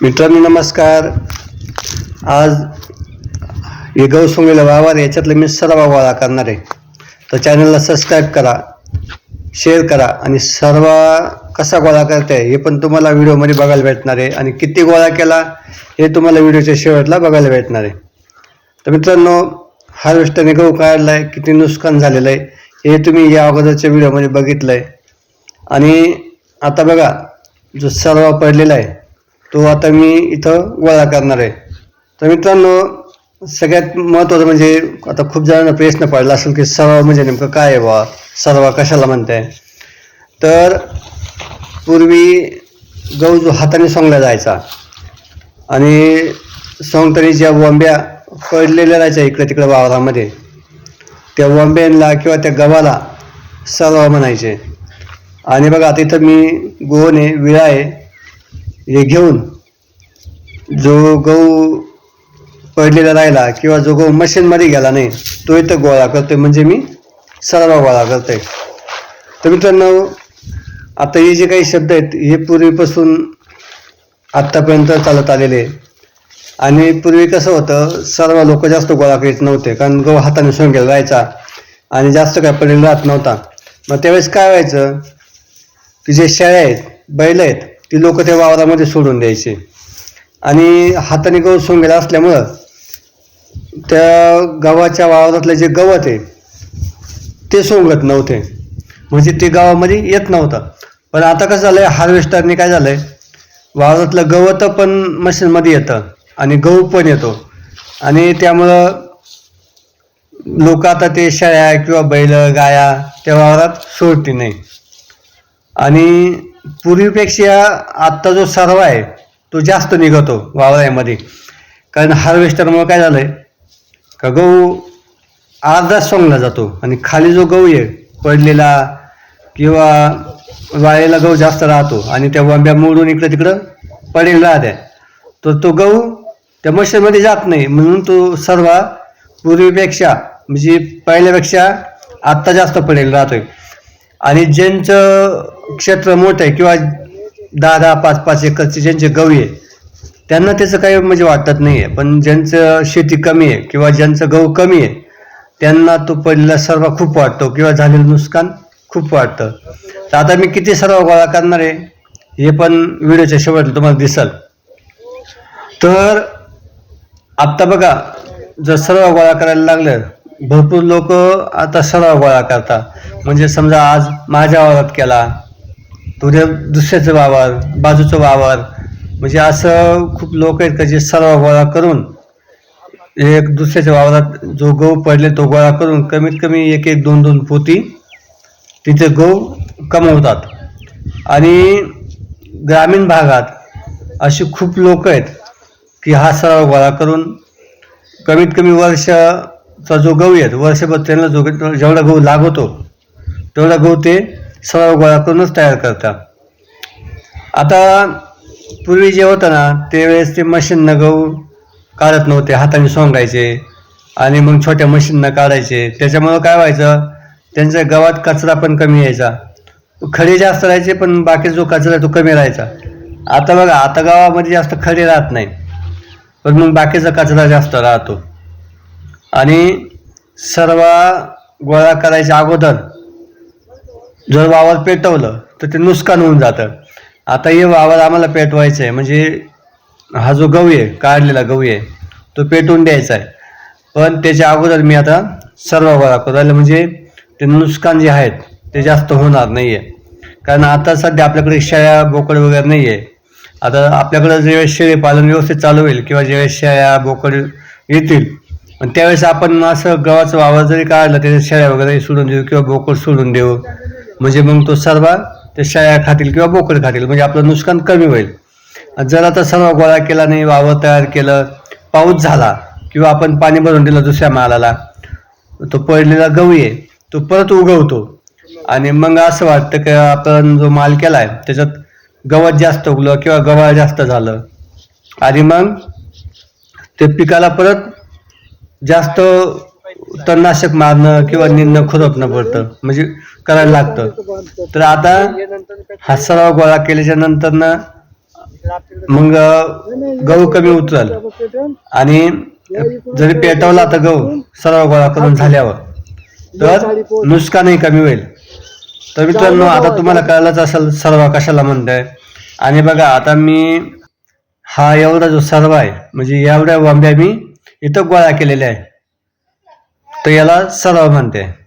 मित्रांनो नमस्कार. आज हे गौसंगीला वावर याच्यातलं मी सर्व गोळा करणार आहे. तर चॅनलला सबस्क्राईब करा शेअर करा आणि सर्व कसा गोळा करते हे पण तुम्हाला व्हिडिओमध्ये बघायला भेटणार आहे. आणि किती गोळा केला हे तुम्हाला व्हिडिओच्या शेवटला बघायला भेटणार आहे. तर मित्रांनो हार्वेस्टरने गहू काढला आहे किती नुकसान झालेलं आहे हे तुम्ही या अगोदरच्या व्हिडिओमध्ये बघितलं आहे आणि आता बघा जो सर्व पडलेला आहे तो आता मी इथं गोळा करणार आहे. तर मित्रांनो सगळ्यात महत्त्वाचं म्हणजे आता खूप जणांना प्रश्न पडला असेल की सर्व म्हणजे नेमकं काय आहे बा सर्व कशाला म्हणताय? तर पूर्वी गहू जो हाताने सोंगला जायचा आणि सोंगताना ज्या वंब्या पडलेल्या राहायच्या इकडे तिकडे वावरामध्ये त्या वंब्यांना किंवा त्या गव्हाला सर्व म्हणायचे. आणि बघा आता इथं मी गोवन आहे विळा आहे घेऊन जो गहू पडलेला राहिला किंवा जो गहू मशीनमध्ये गेला नाही तो इथं गोळा करतोय. म्हणजे मी सराव गोळा करतोय. तर मित्रांनो आता हे जे काही शब्द आहेत हे पूर्वीपासून आत्तापर्यंत चालत आलेले आणि पूर्वी कसं होतं सर्व लोक जास्त गोळा करीत नव्हते कारण गहू हाताने सोंगेला राहायचा. आणि जास्त काय पडलेला राहत नव्हता. मग त्यावेळेस काय व्हायचं की जे शेळ्या आहेत बैल आहेत ती लोक त्या वावरामध्ये सोडून द्यायचे. आणि हाताने गहू सोंगेला असल्यामुळं त्या गव्हाच्या वावरातलं जे गवत आहे ते सोंगत नव्हते. म्हणजे ते गावामध्ये येत नव्हतं. पण आता कसं झालं आहे हार्वेस्टरने काय झालं आहे वावरातलं गवत पण मशीनमध्ये येतं आणि गहू पण येतो. आणि त्यामुळं लोक आता ते शेळ्या किंवा बैल गाया त्या वावरात सोडते नाही. आणि पूर्वीपेक्षा आत्ता जो सर्व आहे तो जास्त निघतो वावरामध्ये. कारण हार्वेस्टरमुळं काय झालं आहे का गहू अर्धा सोंगला जातो आणि खाली जो गहू आहे पडलेला किंवा वाळेला गहू जास्त राहतो आणि त्या वंब्या मोडून इकडं तिकडं पडेल राहते तर तो गहू त्या मशीनमध्ये जात नाही. म्हणून तो सर्व पूर्वीपेक्षा म्हणजे पहिल्यापेक्षा आत्ता जास्त पडेल राहतोय. आणि ज्यांचं क्षेत्र मोठं आहे किंवा दहा दहा पाच पाच एकरचे ज्यांचे गहू आहे त्यांना त्याचं काही म्हणजे वाटत नाही आहे. पण ज्यांचं शेती कमी आहे किंवा ज्यांचं गहू कमी आहे त्यांना तो पडलेला सर्व खूप वाटतो किंवा झालेलं नुकसान खूप वाटतं. तर आता मी किती सर्व गोळा करणार आहे हे पण व्हिडिओच्या शेवटला तुम्हाला दिसल. तर आत्ता बघा जर सर्व गोळा करायला लागलं भरपूर लोक आता सराव गोळा करतात. म्हणजे समजा आज माझ्या वावरात केला उद्या दुसऱ्याचं वावर बाजूचं वावर. म्हणजे असं खूप लोक आहेत का जे सराव गोळा करून एक दुसऱ्याच्या वावरात जो गहू पडले तो गोळा करून कमीत कमी एक एक दोन दोन पोती तिथे गहू कमवतात. आणि ग्रामीण भागात अशी खूप लोक आहेत की हा सराव गोळा करून कमीत कमी वर्ष चा जो गहू आहे वर्षभर त्यांना जो जेवढा गहू लागवतो तेवढा गहू ते सराव गोळा करूनच तयार करतात. आता पूर्वी जे होतं ना त्यावेळेस ते मशीननं गहू काढत नव्हते हाताने सोंगायचे आणि मग छोट्या मशीननं काढायचे. त्याच्यामुळं काय व्हायचं त्यांच्या गावात कचरा पण कमी यायचा. खडे जास्त राहायचे पण बाकी जो कचरा आहे तो कमी राहायचा. आता बघा आता गावामध्ये जास्त खडे राहत नाही. पण मग बाकीचा कचरा जास्त राहतो. आणि सर्व गोळा करायच्या अगोदर जर वावर पेटवलं तर ते नुकसान होऊन जातं. आता हे वावर आम्हाला पेटवायचं आहे. म्हणजे हा जो गहू आहे काढलेला गहू आहे तो पेटवून द्यायचा आहे. पण त्याच्या अगोदर मी आता सर्व गोळा करू म्हणजे ते नुकसान जे आहेत ते जास्त होणार नाही आहे कारण आता सध्या आपल्याकडे शेळ्या बोकड वगैरे नाही आहे आता आपल्याकडं ज्यावेळेस शेळी पालन व्यवस्थित चालू होईल किंवा ज्यावेळेस शेळ्या बोकड येतील आणि त्यावेळेस आपण असं गव्हाचं वावर जरी काढलं त्याच्या शेळ्या वगैरे सोडून देऊ किंवा बोकड सोडून देऊ. म्हणजे मग तो सर्व ते शेळ्या खातील किंवा बोकड खातील. म्हणजे आपलं नुकसान कमी होईल. जर आता सर्व गोळा केला नाही वावर तयार केलं पाऊस झाला किंवा आपण पाणी भरून दिलं दुसऱ्या मालाला तो पडलेला गहू आहे तो परत उगवतो. आणि मग असं वाटतं की आपण जो माल केला आहे त्याच्यात गवत जास्त उगलं किंवा गव्हा जास्त झालं. आणि मग ते पिकाला परत जास्त तणनाशक मारणं किंवा निंदणं खुरपणं पडतं. म्हणजे करायला लागतं. तर आता हा सराव गोळा केल्याच्यानंतर ना मग गहू कमी उतरल. आणि जरी पेटवला तर गहू सर्व गोळा करून झाल्यावर तर नुकसानही कमी होईल. तर मित्रांनो आता तुम्हाला कळलंच असेल सर्व कशाला म्हणताय. आणि बघा आता मी हा एवढा जो सर्व आहे म्हणजे एवढ्या वांब्या मी इथं गोळा केलेल्या आहे. तर याला सराव म्हणते.